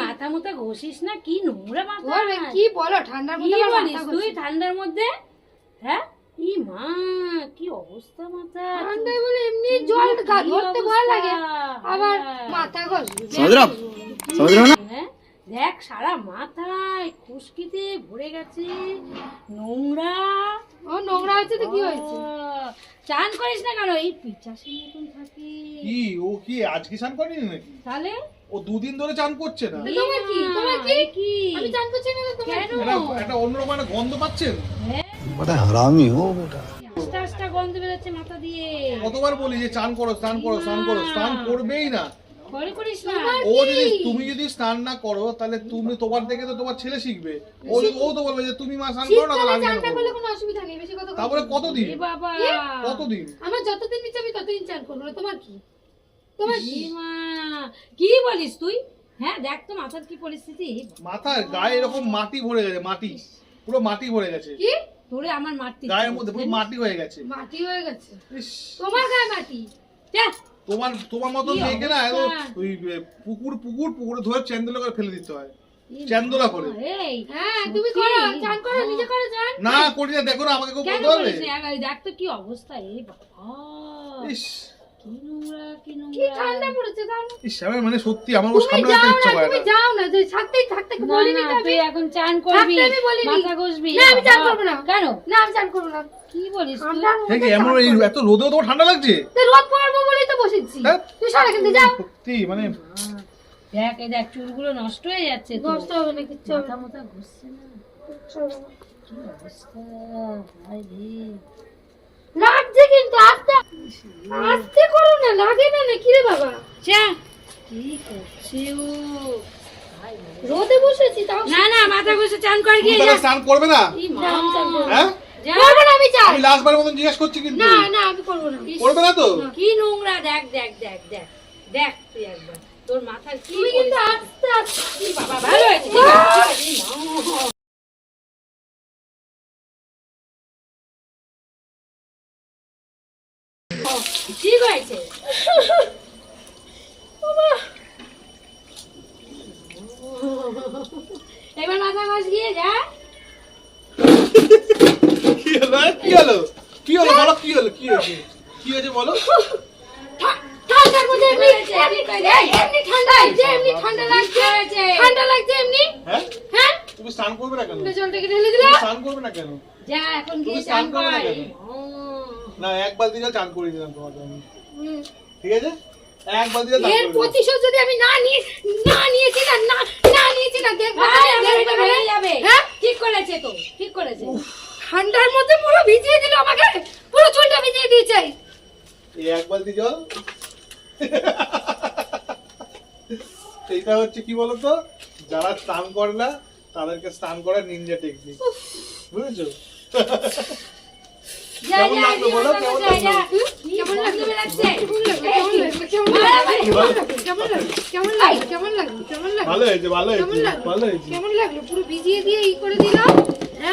মাথা ঘষিস না কি নোংরা মাথা কি বলো ঠান্ডার মধ্যে তুই ঠান্ডার মধ্যে হ্যাঁ দেখ সারা মাথায় খুশকিতে ভরে গেছে নোংরা। ও নোংরা হয়েছে তো কি হয়েছে? চান করিস না কেন? এই পিচাশের মতন থাকে কি? ও কি আজকে করেনি নাকি? তাহলে? ও দুদিন ধরে চান করছে না। তোমার কি? তোমার কি? কি? আমি চান করছি না তোমার কেন? অন্যরকম একটা গন্ধ পাচ্ছেন? হ্যাঁ। হারামি বেটা। আস্তে গন্ধ বেরোচ্ছে মাথা দিয়ে। কতবার বলি যে চান করো স্নান করো স্নান করো স্নান করবেই না। তুমি যদি স্নান না করো তাহলে তুমি তোমার দেখে তো তোমার ছেলে শিখবে। ও ও তো বলবে যে তুমি মা স্নান করো না তাহলে কোনো অসুবিধা নেই তারপরে কতদিন? কতদিন? আমার যতদিন আমি ততদিন চান তোমার কি? তোমার কি বলিস তুই? হ্যাঁ দেখ তো মাথার কি পরিস্থিতি। মাথার গায়ে এরকম মাটি ভরে গেছে মাটি। পুরো মাটি ভরে গেছে। কি? তোরে আমার মারতে গায়ের মধ্যে পুরো মাটি হয়ে গেছে। মাটি হয়ে গেছে। তোমার গায়ে মাটি। তোমার তোমার মতন কি মেয়েকে না ওই পুকুর পুকুর পুকুরে ধরে চ্যান্দোলা করে ফেলে দিতে হয়। করে। হ্যাঁ তুমি করো চান করো নিজে করো চান। না করি না দেখো না আমাকে কেউ বলতে দেখ তো কি অবস্থা এই বাবা। ইস। কি ঠান্ডা পড়েছে ইস আমার মানে সত্যি আমার ওর সামনে যাও না ইচ্ছা করে না যাও না যে থাকতেই থাকতে না, তুই এখন চান করবি আমি বলিনি। মাথা ঘষবি না, আমি চান বাবা। না। কেন না আমি চান করব না কি বলিস তুই? ঠান্ডার মধ্যে কি এমন এই এত রোদেও তোমার ঠান্ডা লাগছে তো রোদ পড়ব বলেই তো বসেছি হ্যাঁ? তুই সরে কিন্তু যাও সত্যি মানে দেখ এই দেখ চুলগুলো নষ্ট হয়ে যাচ্ছে নষ্ট হবে না কিচ্ছু মাথা না। মাথা। কি অবস্থা রে আস্তে করো না লাগে না নাকি রে বাবা? চা কি করছে ও? রোদে বসেছি তাও না না মাথা ঘষে চান করে গিয়ে যা। চান করব না। হ্যাঁ? যা। না আমি চাই। আমি লাস্টবারের মতন জিজ্ঞেস করছি কিন্তু। না না আমি করব না। করবে না তো? কি নোংরা দেখ দেখ দেখ দেখ দেখ তুই একবার। তোর মাথার কি তুমি কিন্তু আস্তে আস্তে। বাবা ভালো হয়েছে? ঠিক হয়েছে? এবার মাথা ঘষ গিয়ে যা। কি হলো? কি হলো? কি হলো? বলো কি হলো? কি হয়েছে? কি হয়েছে বলো? ঠান্ডার মধ্যে এমনি ঠান্ডা লাগছে এমনি ঠান্ডা লাগছে। ঠান্ডা লাগছে এমনি? হ্যাঁ? হ্যাঁ? তুমি স্নান করবে না কেন? জলটাকে ঢেলে দিলা। স্নান করবে না কেন? যা এখন গিয়ে স্নান করবে না কর। কেন? ও, না এক বালতি জল চান করে দিলাম তোমাকে আমি। ঠিক আছে? এক বালতি জল এর প্রতিশোধ যদি আমি না নিয়ে না নিয়েছি না না না নিয়েছি না দেখব দেখব এটা হয়ে? যাবে। হ্যাঁ? ঠিক করেছে তো ঠিক করেছে। ঠান্ডার মধ্যে পুরো ভিজিয়ে দিল আমাকে পুরো চুলটা ভিজিয়ে দিয়েছে। এই এক বালতি জল। এইটা হচ্ছে কি বলতো? যারা স্নান করে না তাদেরকে স্নান করার নিনজা টেকনিক বুঝেছ? কেমন লাগল বলো, কেমন। লাগল? কেমন লাগল? কেমন লাগল? কেমন লাগল? কেমন লাগল? ভালো হয়েছে ভালো হয়েছে ভালো হয়েছে কেমন লাগল পুরো ভিজিয়ে দিয়ে ই করে দিলাম